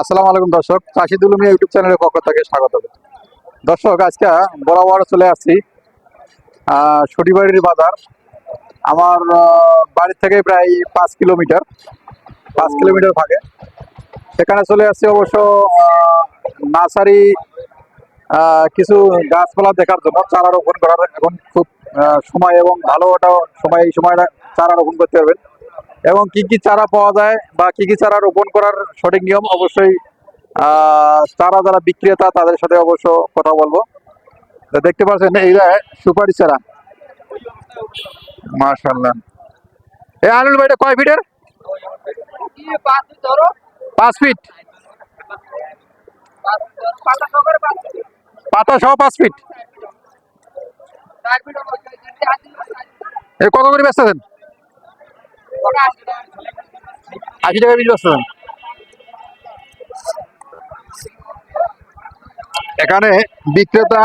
আসসালামু আলাইকুম দর্শক, চাষিদুল মিয়া ইউটিউব চ্যানেলের পক্ষ থেকে স্বাগত। দর্শক, আজকে বরাবর চলে আসছি। সটিবাড়ির বাজার। আমার বাড়ি থেকে প্রায় পাঁচ কিলোমিটার পাঁচ কিলোমিটার ভাগে। সেখানে চলে আসছি অবশ্য নার্সারি কিছু গাছপালা দেখার জন্য, চারা রোপণ করার এখন খুব সময় এবং ভালো একটা সময়, এই সময়টা চারা রোপণ করতে পারবেন। এবং কি কি চারা পাওয়া যায় বা কি কি চারা রোপণ করার সঠিক নিয়ম অবশ্যই চারা যারা বিক্রেতা তাদের সাথে অবশ্য কথা বলব। দেখতে পাচ্ছেন এইটা সুপারি চারা। মার্শাল্লাহ এই আনুল ভাইটা কয় ফিটের? পাঁচ ফিট। পাতা সহ পাঁচ ফিট। এ কত করে বেচতেছেন? আশি টাকা পিস বেচতেছেন এখানে বিক্রেতা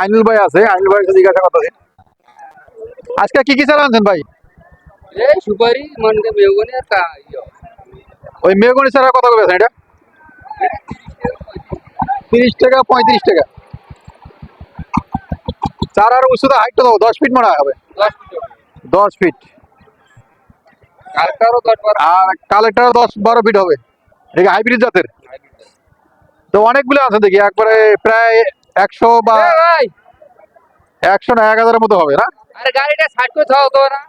আইনুল ভাই আছে। আইনুল সাথে জিজ্ঞাসা করতেছি। আজকে কি কি চারা আনছেন ভাই? সুপারি মানে আর ওই মেগনি চারা কত করে এটা? তিরিশ টাকা পঁয়ত্রিশ টাকা। চারার উচ্চতা হাইটটা দাও দশ ফিট মনে হবে। দশ ফিট। আর কালেক্টার দশ বারো ফিট হবে। এটা হাইব্রিড জাতের। তো অনেকগুলো আছে দেখি একবারে প্রায় একশো বা একশো না এক হাজারের মতো হবে না? আরে গাড়িটা সাইড করে থাও তো না।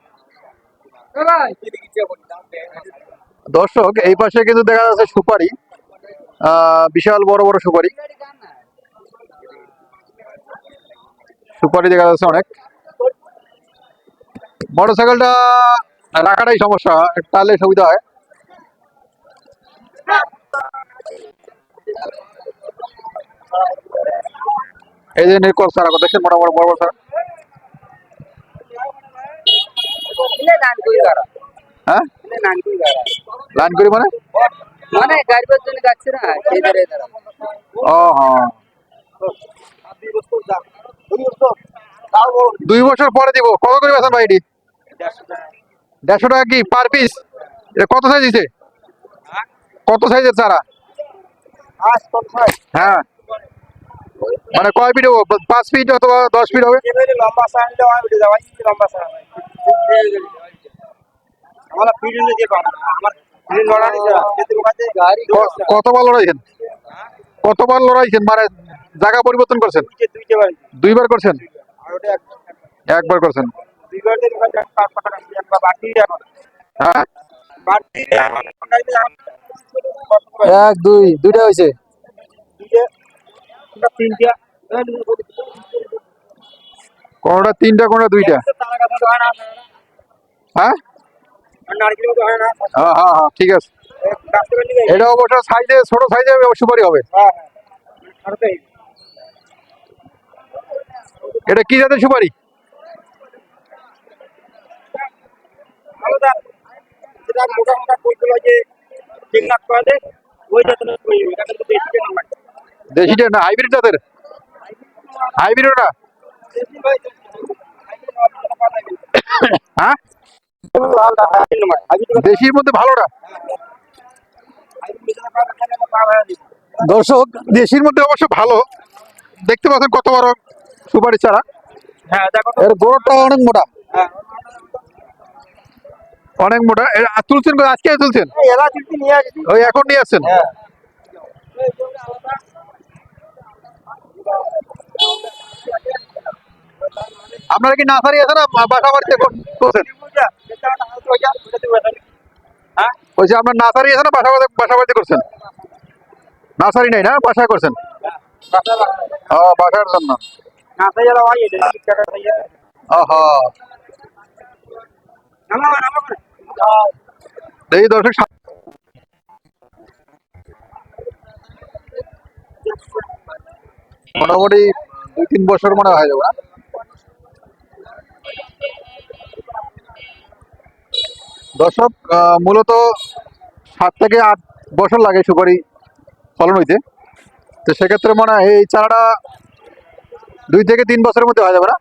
দর্শক এই পাশে কিন্তু দেখা যাচ্ছে সুপারি। আহ, বিশাল বড় বড় সুপারি। সুপারি দেখা যাচ্ছে অনেক। মোটরসাইকেলটা রাখাটাই সমস্যা টালে সুবিধা হয়। এই যে নির্কর সারা দেখছেন বড় বড় কই গাড়া হ্যাঁ? লাইন করি মানে? মানে গাড়ি জন্য যাচ্ছে না সেই ধরে ধরে ও হ্যাঁ। দুই বছর পরে দিব কত করে বেছেন ভাই এটি? দেড়শো টাকা কি পার পিস কত সাইজ দিছে? কত সাইজের চারা? হ্যাঁ। মানে কয় ফিট হবে? পাঁচ ফিট অথবা দশ ফিট হবে? কতবার লড়াইছেন? কতবার লড়াইছেন? মানে জায়গা পরিবর্তন করছেন? দুইবার করছেন? এক- একবার করছেন। হ্যাঁ? এক দুই দুইটা হয়েছে। কোনটা তিনটা? কোনটা দুইটা? হয় হ্যাঁ? হয় হ্যাঁ হ্যাঁ হ্যাঁ ঠিক আছে। এটা অবশ্য সাইজে ছোট সাইজে সুপারি হবে। হ্যাঁ হ্যাঁ। এটা কি জাতের সুপারি? আলাদা মোটা মোটা যে ওই কই এটা কিন্তু দেশিটা না হাইব্রিড জাতের? হাইব্রিড ওটা? হ্যাঁ? দেশির মধ্যে ভালোটা দর্শক দেশির মধ্যে অবশ্য ভালো। দেখতে পাচ্ছেন কত বড় সুপারি চারা। হ্যাঁ এর গোড়টা অনেক মোটা। হ্যাঁ। অনেক মোটা। তুলছেন? আজকে তুলছেন? এলা চিঠি নিয়ে আসছি ওই এখন নিয়ে আসছেন? হ্যাঁ। আপনারা কি নার্সারি আছে না? বাসা বাড়িতে কর- করছেন হ্যাঁ ওই যে আপনার নার্সারি আছে না? বাসা বাসা বাড়িতে করছেন? নার্সারি নেই না? বাসায় করছেন? ও বাসার জন্য। নাসা এই দর্শক মোটামুটি দুই, তিন বছর মনে হয় যাবে দর্শক মূলত সাত থেকে আট বছর লাগে সুপারি ফলন হইতে। তো সেক্ষেত্রে মনে হয় এই চারাটা দুই থেকে তিন বছরের মধ্যে হয়ে যাবে না?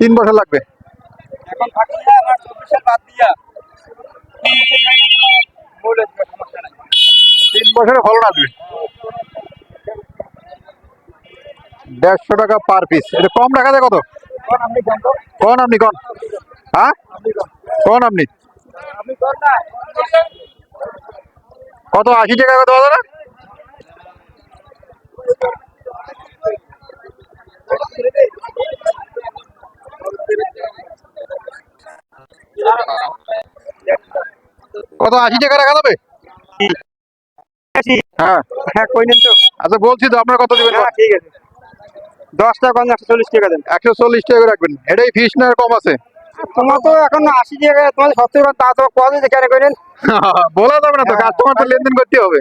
তিন বছর লাগবে। এখন থাকি না আমার বাদ দিয়া। তিন বছরে ফলন আসবে। দেড়শো টাকা পার পিস এটা কম রাখা যায় কত? কোন আপনি কোন হ্যাঁ? কোন? আপনি? না? কত? আশি টাকা কত না কত আশি টাকা রাখা যাবে? হ্যাঁ। হ্যাঁ কই নেন তো। আচ্ছা বলছি তো আপনার কত দেবেন? হ্যাঁ ঠিক আছে। দশ টাকা কম একশো চল্লিশ টাকা দেন। একশো চল্লিশ টাকা রাখবেন। এটাই ফিস না কম আছে? তোমার তো এখন আশি টাকা তোমার সত্তর টাকা তা তো কত দিতে কেন করেন বলা যাবে না তো কাস্টমার তো লেনদেন করতে হবে।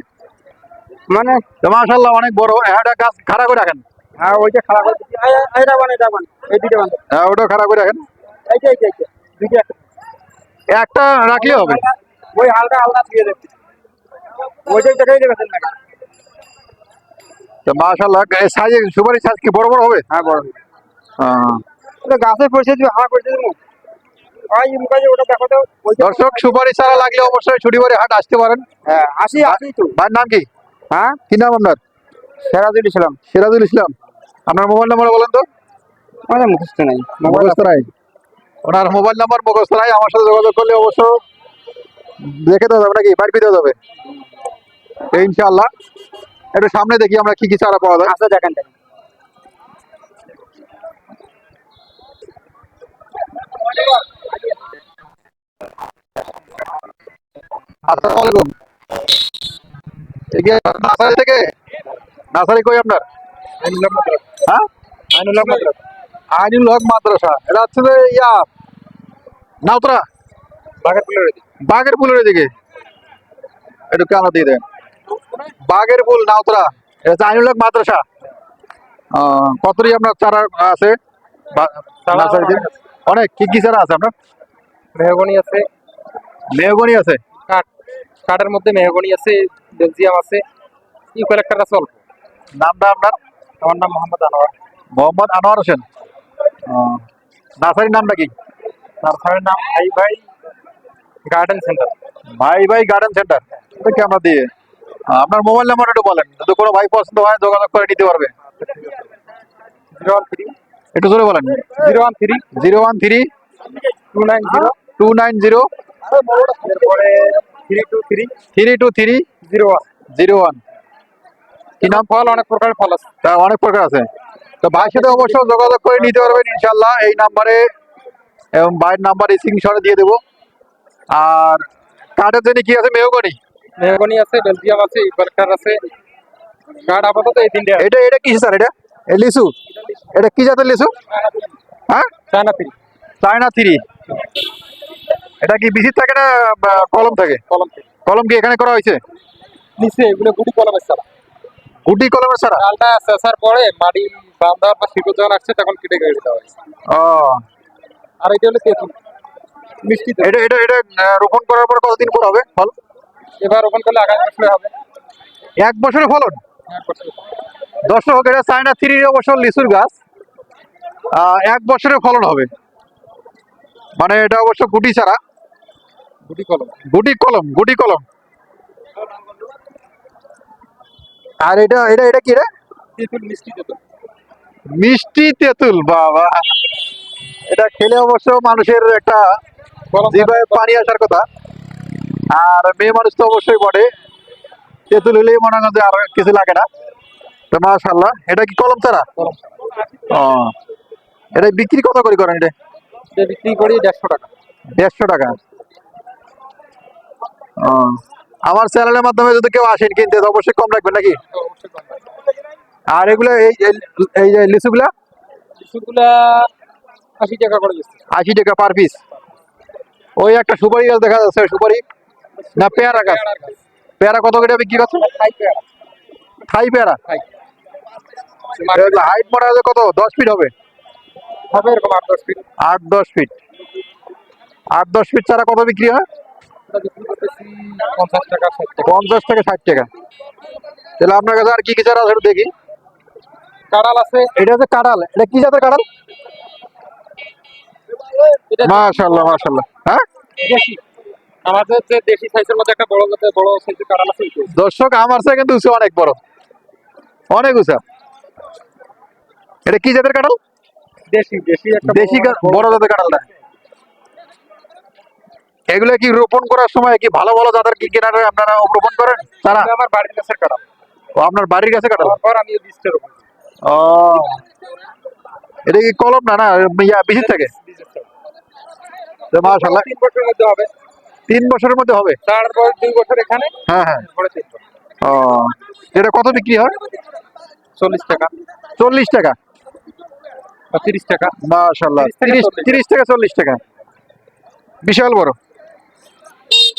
মানে? মাশাল্লাহ অনেক বড়। একটা গাছ খাড়া করে রাখেন। হ্যাঁ ওইটা খারাপ করে বান এটা বান এই বান হ্যাঁ ওটাও খাড়া করে রাখেন। দুইটা একটা। রাখলে হবে। ওই হালকা হালকা দিয়ে না তো মাশাল্লাহ সাইজ সুপারি সাইজ কি বড় বড় হবে? হ্যাঁ বড় হ্যাঁ। গাছে পড়ছে করছে ওই মুখাজে ওটা দেখো তো। দর্শক সুপারি চারা লাগলে অবশ্যই ছুটিবাড়ি হাট আসতে পারেন। হ্যাঁ আসি আসি তো। ভাইয়ের নাম কি? হ্যাঁ? কি নাম আপনার? সেরাজুল ইসলাম। সিরাজুল ইসলাম। আপনার মোবাইল নাম্বার বলেন তো। মুখস্থ নাই। মুখস্থ নাই। ওনার মোবাইল নাম্বার মুখস্থ নাই আমার সাথে যোগাযোগ করলে অবশ্য দেখে দেওয়া যাবে নাকি? বাইর দেওয়া যাবে। তো ইনশাআল্লাহ। একটু সামনে দেখি আমরা কি কি চারা পাওয়া যায়। আসা দেখেন আসসালামু আলাইকুম। এগিয়ে নার্সারি থেকে? নার্সারি কই আপনার? হ্যাঁ? আইনুল হক মাদ্রাসা। এটা হচ্ছে ইয়া নাউতরা বাগারপুলের বাগের পুলের দিকে একটু কেন দিয়ে দেন বাগের পুল নাউতরা এটা হচ্ছে আইনুল হক মাদ্রাসা। কতটি আপনার চারা আছে? অনেক। কি কি চারা আছে আপনার? মেহগনি আছে। মেহগনি আছে? কাঠ। কাঠের মধ্যে মেহগনি আছে বেলজিয়াম আছে। ইউক্যালেক্টার আছে অল্প নামটা আপনার? আমার নাম মোহাম্মদ আনোয়ার। মোহাম্মদ আনোয়ার হোসেন। নার্সারির নামটা কি? নার্সারির নাম ভাই ভাই গার্ডেন সেন্টার ভাই ভাই গার্ডেন সেন্টার আমরা দিয়ে? আপনার মোবাইল নাম্বার একটু বলেন। যদি কোনো ভাই পছন্দ হয় যোগাযোগ করে নিতে পারবে। Zero one three. একটু জোরে বলেন। Zero one three. Zero one three. Two nine zero two nine zero three. Two three three two three. Zero one. Zero one. কি নাম? ফল অনেক প্রকারের ফল আছে। তা অনেক প্রকার আছে। তো ভাইয়ের সাথে অবশ্যই যোগাযোগ করে নিতে পারবেন ইনশাল্লাহ এই নাম্বারে এবং বাইর নাম্বার স্ক্রিনশটে দিয়ে দেবো। আর কার্ডের জন্য কি আছে? মেহগনি। মেহগনি আছে বেলজিয়াম আছে ইউক্যালেক্টার আছে। কাঠ আপাতত এই তিনটে এটা এটা কি স্যার এটা? লিচু এটা কি জাতের লিচু হ্যাঁ? চায়না থ্রি চায়না থ্রি এটা কি বিচির থাকে না কলম থাকে? কলম কলম কি এখানে করা হয়েছে? নিচে এগুলো গুটি কলমের সারা গুটি কলমের সারা ডালটা চেঁচার পরে মাটি বাম দেওয়ার পর শিকড় যখন আসছে তখন কেটে কেটে দেওয়া হয়েছে। ও। আর এটা হলো তেঁতুল মিষ্টি এটা এটা এটা রোপণ করার পর কতদিন পর হবে ফল? এবার রোপণ করলে আগামী বছরে হবে। এক বছরে ফলন? বছরে। দর্শক এটা চায়না থ্রির অবশ্য লিচুর গাছ। এক বছরে ফলন হবে। মানে এটা অবশ্য গুটি ছাড়া। গুটি কলম। গুটি কলম গুটি কলম। আর এটা এটা এটা কি রে? তেঁতুল মিষ্টি তেঁতুল। মিষ্টি তেঁতুল বাবা। এটা খেলে অবশ্য মানুষের একটা জিভায় পানি আসার কথা। আর মেয়ে মানুষ তো অবশ্যই বটে। তেঁতুল হলেই মনে হয় যে আর কিছু লাগে না। তো মাশাল্লাহ এটা কি কলম ছাড়া? কলম ও। এটা বিক্রি কত করে করেন এটা? বিক্রি করি দেড়শো টাকা। দেড়শো টাকা। ও। আমার চ্যানেলের মাধ্যমে যদি কেউ আসেন কিনতে তো অবশ্যই কম রাখবেন নাকি। আর এগুলো এই এই- লিচুগুলা? লিচুগুলা আশি টাকা করে আশি টাকা পার পিস ওই একটা সুপারি গাছ দেখা যাচ্ছে সুপারি। না পেয়ারা গাছ। পেয়ারা কত করে বিক্রি করছে? থাই পেয়ারা। হাইট মনে হয় কত? দশ ফিট হবে? হবে এরকম আট দশ ফিট আট দশ ফিট আট দশ ফিট চারা কত বিক্রি হয়? পঞ্চাশ টাকা পঞ্চাশ থেকে ষাট টাকা। তাহলে আপনার কাছে আর কি কি চারা আছে দেখি। কাঁড়াল আছে। এটা হচ্ছে কাঁড়াল এটা কি জাতের কাঁড়াল এটা মাশাল্লাহ মাশাল্লাহ হ্যাঁ? আমাদের যে দেশি সাইজের মধ্যে একটা বড় বড় সাইজের কাঁঠাল আছে দর্শক আমার কিন্তু উঁচু অনেক বড়। অনেক উঁচা। এটা কি জাতের কাঁঠাল? দেশি দেশি একটা দেশি বড়- জাতের কাঁঠালটা এগুলো কি রোপণ করার সময় কি ভালো ভালো জাতের কি কেনার আপনারা রোপণ করেন? তারা? আমার বাড়ির কাছে কাঁঠাল। ও, আপনার বাড়ির কাছে কাঁঠাল? তারপর আমি বীজটা রোপণ ও। এটা কি কলম না না ইয়া বিচি থেকে। মাশাআল্লাহ। তিন বছরের মধ্যে হবে। তিন বছরের মধ্যে হবে? তারপর দুই বছর এখানে। হ্যাঁ হ্যাঁ। ও এটা কত বিক্রি হয়? চল্লিশ টাকা। চল্লিশ টাকা। তিরিশ টাকা। মাশাআল্লাহ। 30 তিরিশ 40 তিরিশ থেকে চল্লিশ টাকা। বিশাল বড়।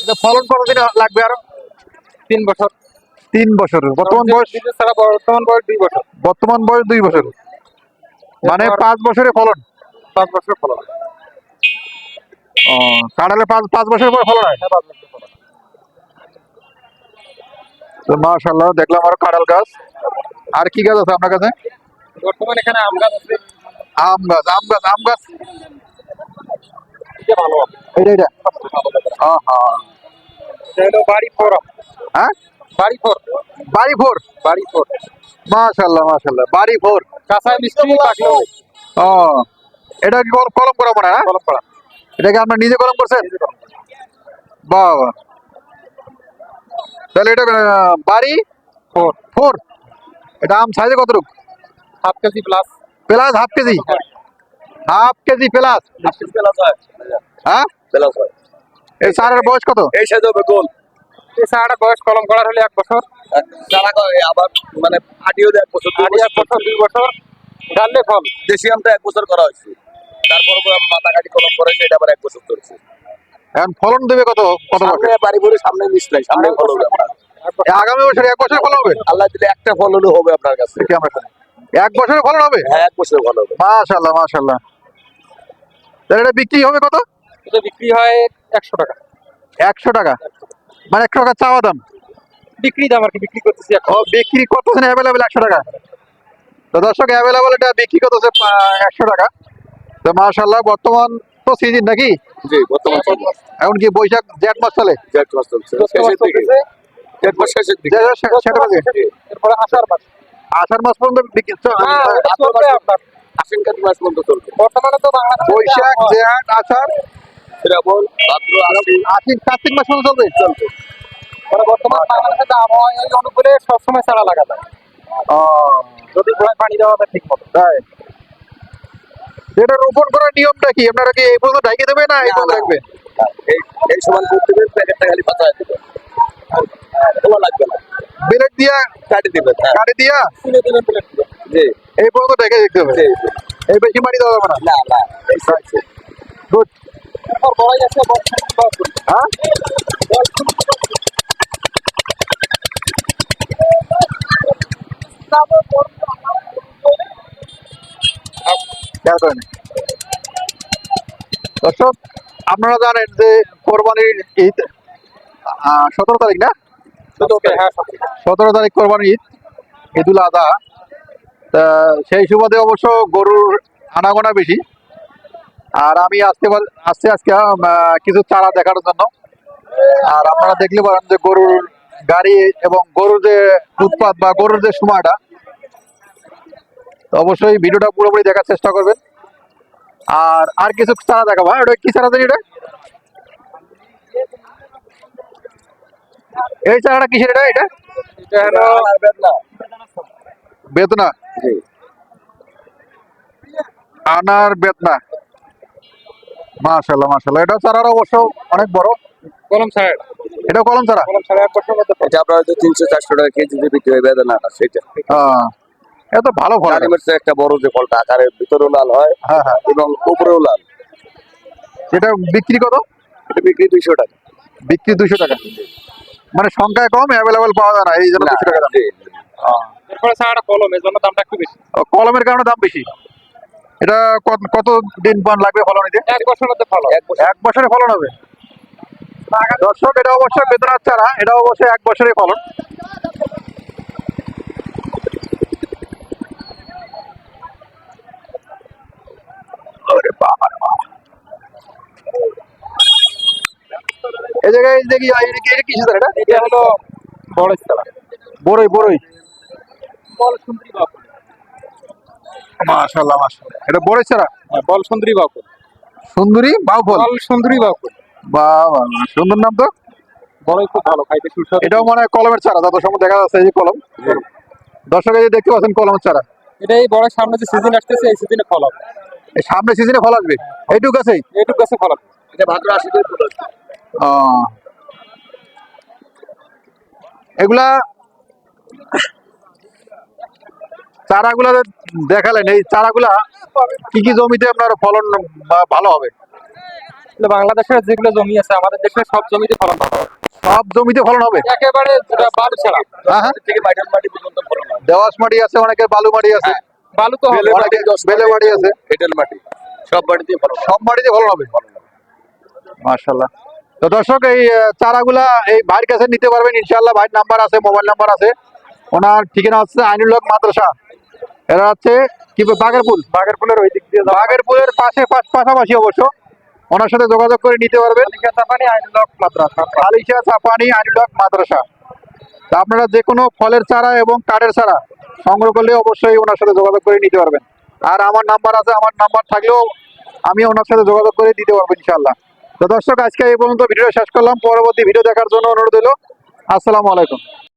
এটা ফলন কতদিন লাগবে আরও? তিন বছর। তিন বছর। বর্তমান বয়স? চারা বর্তমান বয়স দুই বছর। বর্তমান বয়স দুই বছর। মানে পাঁচ বছরে ফলন? পাঁচ বছর ফলন। ও কাঁঠালে পাঁচ পাঁচ বছর পর ফলন হয়। তো দেখলাম আরও কাঁঠাল গাছ। আর কি গাছ আছে আপনার কাছে? বর্তমানে এখানে আম গাছ আছে। আম গাছ আম গাছ আম গাছ? এটা ভালো বাড়ি ফোর হ্যাঁ বাড়ি ফোর বাড়ি ফোর বাড়ি ফোর মাশাআল্লাহ মাশাআল্লাহ বাড়ি ফোর কাঁচায় মিষ্টি পাকলো ও এটা কি কল- কলম করা মনে হয় হ্যাঁ? কলম করা। এটা কি আপনার নিজে কলম করছেন? বাহ বাহ। তাহলে এটা বাড়ি? ফোর। ফোর। এটা আম সাইজে কতটুকু? Half KG plus plus half KG? Half KG plus? হ্যাঁ। এই সারের বয়স কত? এই সাইজ হবে গোল। এই চারাটা বয়স কলম করার হলে এক বছর। যারা আবার মানে আটিও এক বছর দুই এক বছর। দুই বছর। ঢাললে ফল। দেশি আমটা এক বছর করা হয়েছে। তারপর মাথা কাটি কলম করেছে এটা আবার এক বছর চলছে এখন ফলন দেবে কত কত সামনে বাড়ি ভরে সামনে মিশলাই সামনে ফল হবে আপনার। আগামী বছর এক বছর ফলন হবে? আল্লাহ দিলে একটা ফল হবে আপনার কাছে। দেখি আমরা এক বছরে ফলন হবে? হ্যাঁ এক বছর ভালো হবে। মাশাল্লাহ মাশাল্লাহ তাহলে এটা বিক্রি হবে কত? এটা বিক্রি হয় একশো টাকা। একশো টাকা। মানে একশো টাকা চাওয়া দাম? বিক্রি দাম আর কি বিক্রি করতেছি ও বিক্রি করতেছেন টাকা। তো দর্শক অ্যাভেলেবেল এটা বিক্রি করতেছে একশো টাকা। তো মাশাল্লাহ বর্তমান তো সিজন নাকি? জি বর্তমান এখন কি বৈশাখ জেঠ মাস চলে? জেট মাস চলছে শেষের দিকে। জেট মাস শেষের দিকে। জেঠ। এরপরে আষাঢ় মাস। আষাঢ় মাস পর্যন্ত আপনার আশ্বিন কাতি মাস পর্যন্ত চলবে। বর্তমানে তো বাংলাদেশে বৈশাখ জেঠ আষাঢ়। শ্রাবণ ভাদ্র আশ্বিন। আশ্বিন কার্তিক মাস পর্যন্ত চলবে? চলবে। মানে বর্তমান বাংলাদেশের যে আবহাওয়া এই অনুকূলে সবসময় চারা লাগা যায় ও, যদি পানি দেওয়া যায় ঠিক মতো তাই। এটা রোপণ করার নিয়মটা কি? আপনারা কি এই পর্যন্ত ঢাকিয়ে দেবে না এই পর্যন্ত রাখবে? এই সমান করতে দেবেন প্যাকেটটা খালি পাতা দিবেন খোলা লাগবে না। বেলেট দিয়া? কাটি দিবেন হ্যাঁ। কাটি দিয়া? তুলে দিলেন প্লেট জি। এই পর্যন্ত ঢেকে দিতে হবে। এই বেশি মাটি দেওয়া যাবে না? না না গুড এরপর বড়াই আছে দশ ফুট। হ্যাঁ খেয়াল করেন। দর্শক আপনারা জানেন যে কোরবানির ঈদ সতেরো তারিখ না হ্যাঁ। সতেরো তারিখ কোরবানির ঈদ ঈদুল তা সেই সুবাদে অবশ্য গরুর আনাগোনা বেশি আর আমি আসতে পার- আসছি আজকে কিছু চারা দেখার জন্য আর আপনারা দেখলে পারেন যে গরুর গাড়ি এবং গরুর যে উৎপাদ বা গরুর যে সময়টা অবশ্যই ভিডিওটা পুরোপুরি দেখার চেষ্টা করবেন। আর আর কিছু চারা দেখাবো হ্যাঁ ওটা কি চারা দেন এটা? এই চারাটা কিসের এটা এটা? এটা হলো বেদনা আনার বেদনা মাশাল্লাহ মাশাল্লাহ এটা চারার অবশ্য অনেক বড়। কলম ছাড়া এটা। কলম চারা? কলম ছাড়া এক বছরের মধ্যে। এটা আপনার তিনশো চারশো টাকা কেজি দিয়ে বিক্রি হয় বেদনা না সেটা। আহ, এটা তো ভালো ফল। ডালিমের চেয়ে একটা বড় যে ফলটা আকারের ভিতরেও লাল হয় হ্যাঁ হ্যাঁ। এবং উপরেও লাল। এটা বিক্রি কত? এটা বিক্রি দুইশো টাকা। বিক্রি দুশো টাকা। মানে সংখ্যায় কম অ্যাভেলেবেল পাওয়া যায় না এই জন্য দুশো টাকা দাম। জি, আহ, কলম এর জন্য দামটা একটু বেশি। কলমের কারণে দাম বেশি? এটা কত- কত দিন পর লাগবে ফলন এক বছরের মধ্যে ফল হবে। এক এক বছরে ফলন হবে? দর্শক এটা অবশ্যই বেদনার চারা এটা অবশ্যই এক বছরে ফলন। ওরে বাবা এই জায়গায় দেখি এটা কি এটা এটা এটা হলো বড় চারা বড়ই বড়ই। বল সুন্দরী মাশাআল্লাহ মাশাআল্লাহ। এটা হ্যাঁ, বল সুন্দরী বাউফল বল? সুন্দরী বাহ, বাহ। সুন্দর নাম তো? বড়ই খুব ভালো খাইতে সুস্বাদু। এটাও মনে হয় কলমের চারা যত সময় দেখা যাচ্ছে এই যে কলম। দর্শক এই দেখতে পাচ্ছেন কলমের চারা এটা এই বড় সামনে যে সিজন আসতেছে এই সিজনে ফল হবে সামনে সিজনে ফল আসবে? এইটুকু গাছেই এইটুকু গাছে ফল এটা ভাদ্র আশি দিন ফুল আসবে। ও। এগুলা চারাগুলা দেখালেন এই চারাগুলা কি কি জমিতে আপনার ফলন ভালো হবে? বাংলাদেশের যেগুলো জমি আছে আমাদের দেশের সব জমিতে ফলন ভালো হবে। সব জমিতে ফলন হবে? একেবারে বালু ছাড়া হ্যাঁ হ্যাঁ থেকে মাটি পর্যন্ত ফলন হয় দেওয়াস মাটি আছে অনেকে বালু মাটি আছে। বালু তো হবে বেলে মাটি, বেলে মাটি। আছে। এঁটেল মাটি। সব মাটিতে হয় সব মাটিতে ফলন হবে? মাশাল্লাহ তো দর্শক এই চারাগুলা এই ভাইয়ের কাছে নিতে পারবেন ইনশাআল্লাহ। ভাইয়ের নাম্বার আছে মোবাইল নাম্বার আছে। ওনার ঠিকানা হচ্ছে আইনুল হক মাদ্রাসা। এরা হচ্ছে কি বাগেরপুল? বাগেরপুলের ওই দিক দিয়ে বাগেরপুলের পাশে পাশ- পাশাপাশি অবশ্য। ওনার সাথে যোগাযোগ করে নিতে পারবেন। আলিশা চাপানি আইনুল হক মাদ্রাসা। আপনারা যে কোনো ফলের চারা এবং কাঠের চারা সংগ্রহ করলে অবশ্যই ওনার সাথে যোগাযোগ করে নিতে পারবেন। আর আমার নাম্বার আছে, আমার নাম্বার থাকলেও আমি ওনার সাথে যোগাযোগ করে দিতে পারব ইনশাল্লাহ তো দর্শক, আজকে এই পর্যন্ত ভিডিও শেষ করলাম। পরবর্তী ভিডিও দেখার জন্য অনুরোধ হলো আসসালামু আলাইকুম।